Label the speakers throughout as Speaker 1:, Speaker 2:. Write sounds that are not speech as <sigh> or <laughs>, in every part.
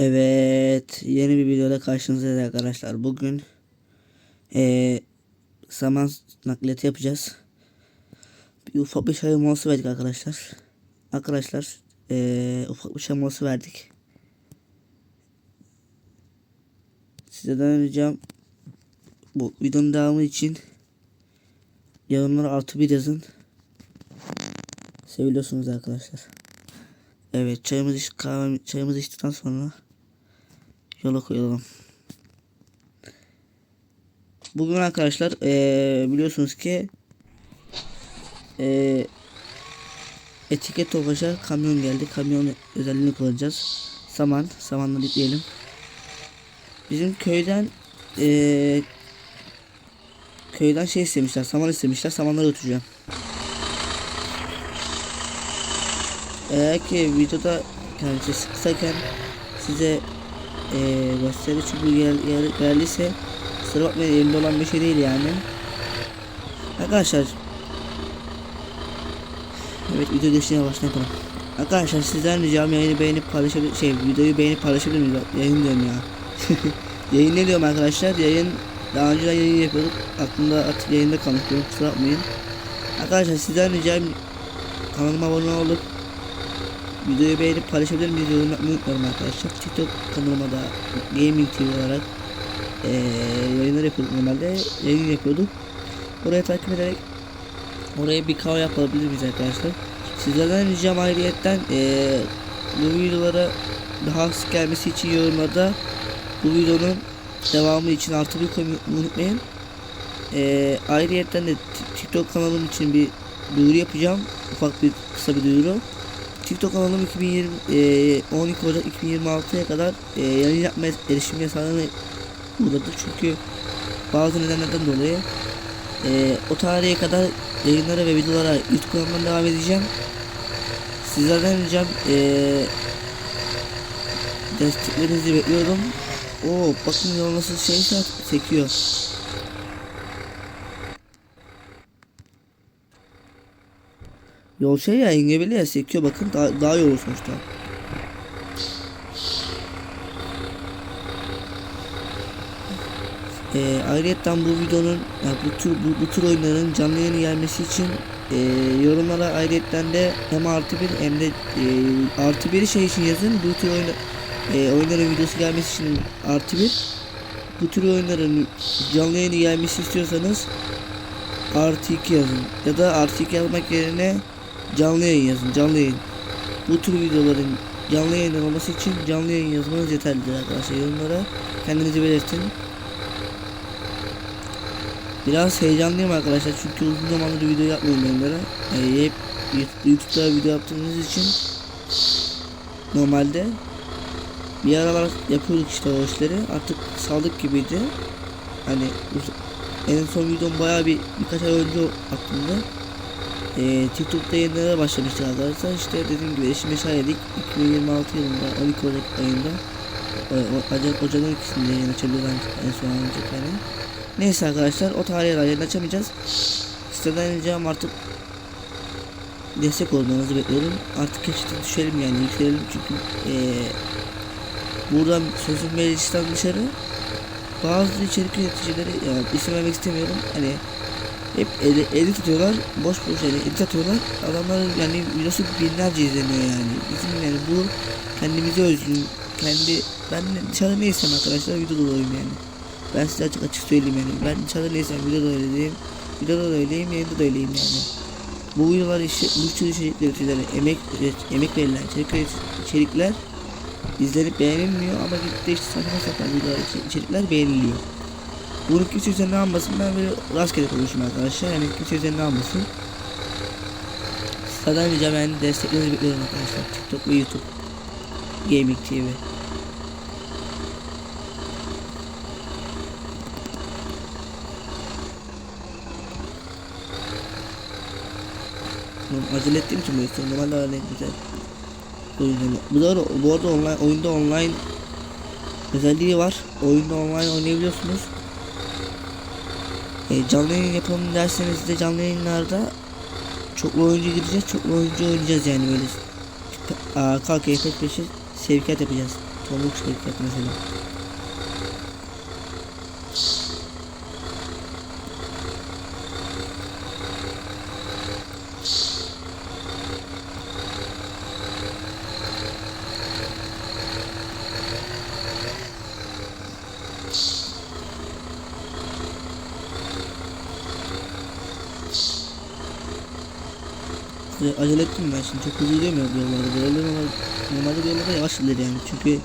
Speaker 1: Evet, yeni bir videoda karşınızdayız arkadaşlar. Bugün eee zaman nakliyatı yapacağız. Bir ufak bir çay molası verdik arkadaşlar. Arkadaşlar eee ufak bir çay molası verdik. Sizden ricam bu videonun devamı için yorumlara artı bir yazın. Seviyorsunuz arkadaşlar. Evet çayımızı iç, kahve, çayımızı içtikten sonra yola koyalım. Bugün arkadaşlar eee, biliyorsunuz ki eee etiket tofaşa kamyon geldi. Kamyon özelliğini kullanacağız. Saman, samanla yükleyelim. Bizim köyden eee, köyden şey istemişler, saman istemişler. Samanları götüreceğim. Eğer ki videoda yani kısayken size eee gösteri çünkü yer, yer, geldiyse kusura bakmayın elimde olan bir şey değil yani. Arkadaşlar Evet video geçtiğine başına. Arkadaşlar sizden ricam yayını beğenip paylaşabilir şey videoyu beğenip paylaşabilir miyiz? Yayın diyorum ya. <laughs> yayın ne diyorum arkadaşlar? Yayın daha önce yayın yapıyorduk. Aklımda at yayında kalmış kusura bakmayın. Arkadaşlar sizden ricam kanalıma abone olup videoyu beğenip paylaşabilir miyiz? Yorum unutmayın arkadaşlar. TikTok kanalıma da Gaming TV olarak eee yayınlar yapıyorduk normalde. Yayın yapıyorduk. Oraya takip ederek oraya bir kahve yapabilir miyiz arkadaşlar? Sizlerden ricam ayrıyetten eee bu videolara daha sık gelmesi için yorumlarda bu videonun devamı için artı bir koymayı unutmayın. Eee ayrıyetten de Tik- TikTok kanalım için bir duyuru yapacağım. Ufak bir kısa bir duyuru. TikTok kanalım 2020 eee, 12 Ocak 2026'ya kadar eee, yayın yapma erişim yasağına uğradı. Çünkü bazı nedenlerden dolayı eee, o tarihe kadar yayınlara ve videolara YouTube kanalımdan devam edeceğim. Sizlerden ricam eee desteklerinizi bekliyorum. Oo bakın yol nasıl şey sekiyor. Yol şey ya engebeli ya sekiyor bakın daha, daha yol sonuçta. Ee, ayrıca bu videonun yani bu tür bu, bu tür oyunların canlı yayını gelmesi için e, yorumlara ayrıca de hem artı bir hem de e, artı bir şey için yazın. Bu tür oyun, e, oyunların videosu gelmesi için artı bir. Bu tür oyunların canlı yayını gelmesi istiyorsanız artı 2 yazın. Ya da artı 2 yazmak yerine canlı yayın yazın canlı yayın bu tür videoların canlı yayın olması için canlı yayın yazmanız yeterlidir arkadaşlar yorumlara kendinizi belirtin Biraz heyecanlıyım arkadaşlar çünkü uzun zamandır video yapmıyorum yayınlara. Yani hep YouTube'da video yaptığımız için normalde bir aralar yapıyorduk işte o işleri artık saldık gibiydi. Hani en son videom bayağı bir birkaç ay önce aklımda. Ee, TikTok'ta yayınlara başlamıştık arkadaşlar. İşte dediğim gibi eşime şahidik 2026 yılında 12 Ocak ayında e, Ocak, Ocak'ın ikisinde yayın açabiliriz en son önce yani. Neyse arkadaşlar o tarihe ayarını açamayacağız. Sizden ricam artık destek olmanızı bekliyorum. Artık keşke düşelim yani yükselelim çünkü eee buradan sözüm meclisten dışarı bazı içerik üreticileri yani isim vermek istemiyorum hani hep eli, eli tutuyorlar boş boş yani eli atıyorlar adamların yani videosu binlerce izleniyor yani bizim yani bu kendimize özgün kendi ben dışarıda ne istem arkadaşlar video dolayım yani ben size açık açık söyleyeyim yani. Ben dışarıda neysem videoda öyleyim. Videoda da yayında da yani. Bu videolar işte bu tür içerikler üreticileri emek emek verilen içerikler, içerikler izlenip beğenilmiyor ama gitti işte saçma sapan videolar içerikler beğeniliyor. Bunu kimse üzerine almasın ben böyle rastgele konuşayım arkadaşlar yani kimse üzerine almasın. Sizlerden ricam yani desteklerinizi bekliyorum arkadaşlar TikTok ve YouTube Gaming TV acele ettiğim için böyle istiyorum. Normalde öyle güzel. Bu da bu arada online oyunda online özelliği var. Oyunda online oynayabiliyorsunuz. E, canlı yayın yapalım derseniz de canlı yayınlarda çoklu oyuncu gireceğiz. Çoklu oyuncu oynayacağız yani böyle. Aa, kalk peş peşe sevkiyat yapacağız. Pamuk şirket mesela. Ve acele ettim ben şimdi çok hızlı bu yollarda. Yollarda normal- normalde yollarda yavaş gidilir yani. Çünkü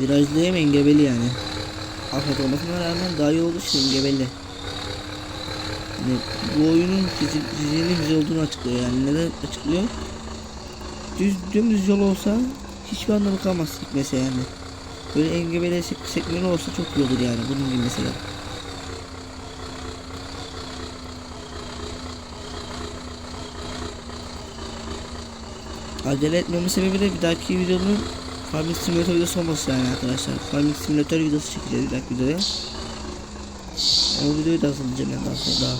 Speaker 1: virajlı hem engebeli yani. Afet olmasına rağmen daha iyi olduğu için engebeli. Yani bu oyunun fizi- fiziğinin güzel olduğunu açıklıyor yani. Neden açıklıyor? Düz, dümdüz yol olsa hiçbir anlamı kalmaz gitmesi yani. Böyle engebeli sek sekmeli olsa çok iyi olur yani. Bunun gibi mesela. Acele etmemin sebebi de bir dahaki videonun Farming Simulator videosu olması yani arkadaşlar. Farming Simulator videosu çekeceğiz bir dahaki videoya. O videoyu da hazırlayacağım yani daha sonra daha.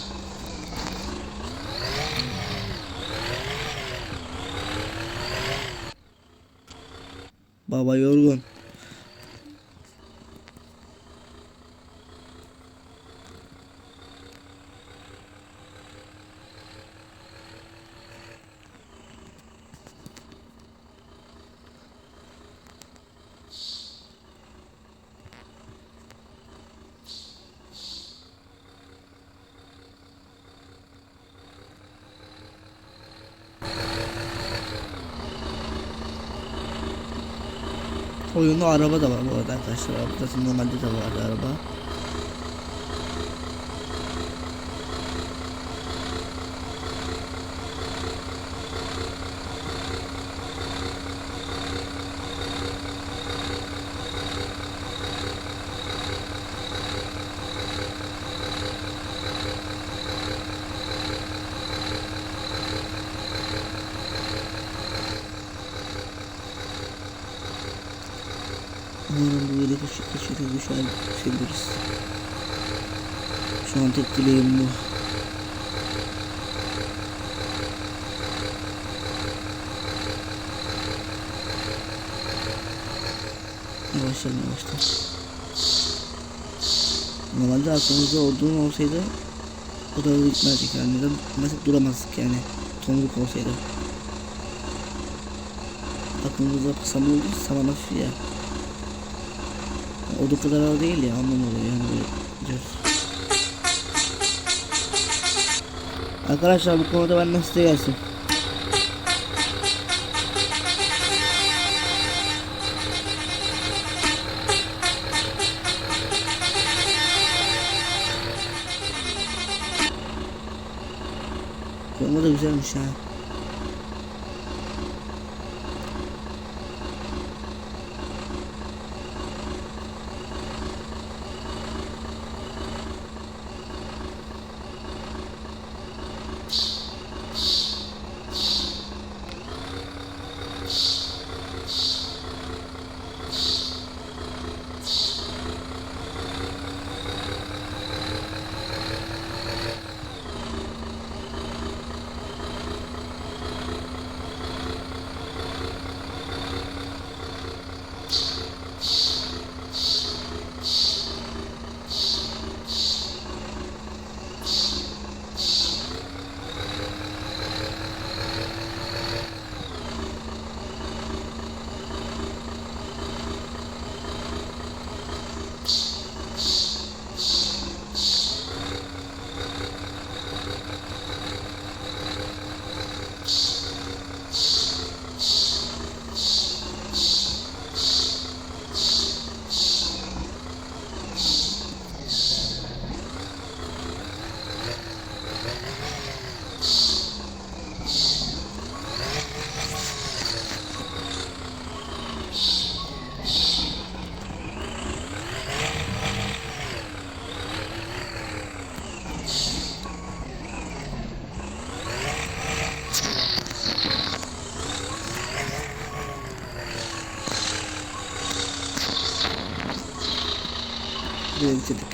Speaker 1: Baba yorgun. Oyunda araba da var bu arada arkadaşlar. Burada normalde de vardı araba. Umarım bu kaçırır şu an seviyoruz. Şu an tek dileğim bu. Yavaşlayalım yavaştan. Normalde aklımızda olduğun olsaydı o da hızlı gitmezdik yani. Neden mesela duramazdık yani. Tomruk olsaydı. Aklımızda saman olur, saman hafif ya. O da kadar ağır değil ya anlam oluyor yani böyle. Arkadaşlar bu konuda benden size gelsin. Konu da güzelmiş ha. going to the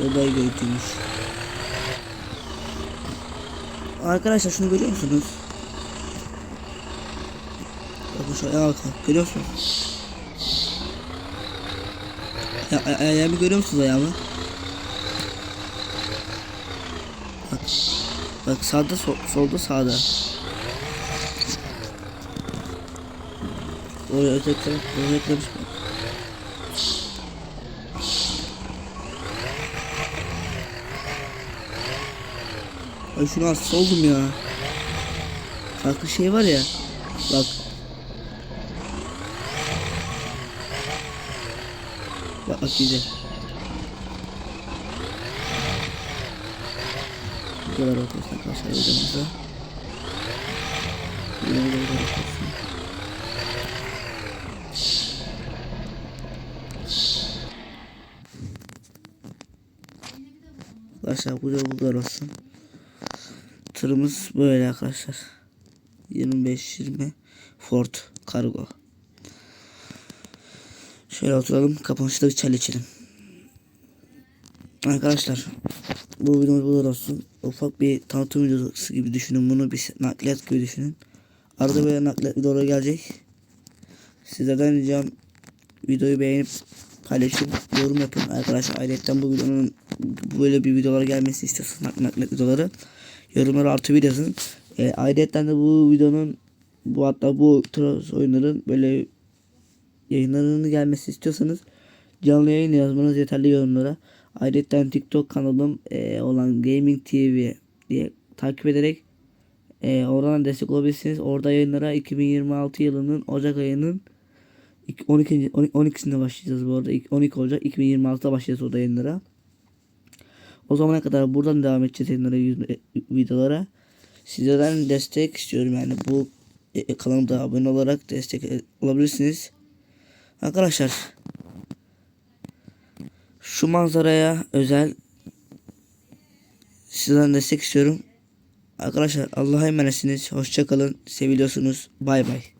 Speaker 1: Şurada görüntüymüş. Arkadaşlar şunu görüyor musunuz? Bakın şu ayağa bakın. Görüyor musunuz? Ya, ay- ayağımı görüyor musunuz ayağımı? Bak. Bak sağda sol, solda sağda. Oraya oraya eklemiş bak. Ay şunu hasta oldum ya. Farklı şey var ya. Bak. Bak bak güzel. Bu kadar arkadaşlar arkadaşlar videomuzda. Yine de. Arkadaşlar bu da bu kadar olsun. Tırımız böyle arkadaşlar. 25-20 Ford Cargo. Şöyle oturalım. Kapanışta bir çay içelim. Arkadaşlar bu videomuz bu olsun. Ufak bir tanıtım videosu gibi düşünün bunu. Bir nakliyat gibi düşünün. Arada böyle nakliyat videoları gelecek. Sizlerden ricam videoyu beğenip paylaşın, yorum yapın arkadaşlar. Ayrıca bu videonun böyle bir videolar gelmesini istiyorsanız nak- nakliyat videoları yorumlara artı bir yazın. E, ayrıca de bu videonun bu hatta bu tür oyunların böyle yayınlarının gelmesi istiyorsanız canlı yayın yazmanız yeterli yorumlara. Ayrıca TikTok kanalım e, olan Gaming TV diye takip ederek e, oradan destek olabilirsiniz. Orada yayınlara 2026 yılının Ocak ayının İk- 12. 12'sinde başlayacağız bu arada. İlk 12 olacak. 2026'da başlayacağız orada yayınlara. O zamana kadar buradan devam edeceğiz yayınlara e, videolara. Sizlerden destek istiyorum yani bu e, e, kanalıma abone olarak destek e, olabilirsiniz. Arkadaşlar şu manzaraya özel sizden destek istiyorum. Arkadaşlar Allah'a emanetsiniz. Hoşça kalın. Seviliyorsunuz. Bay bay.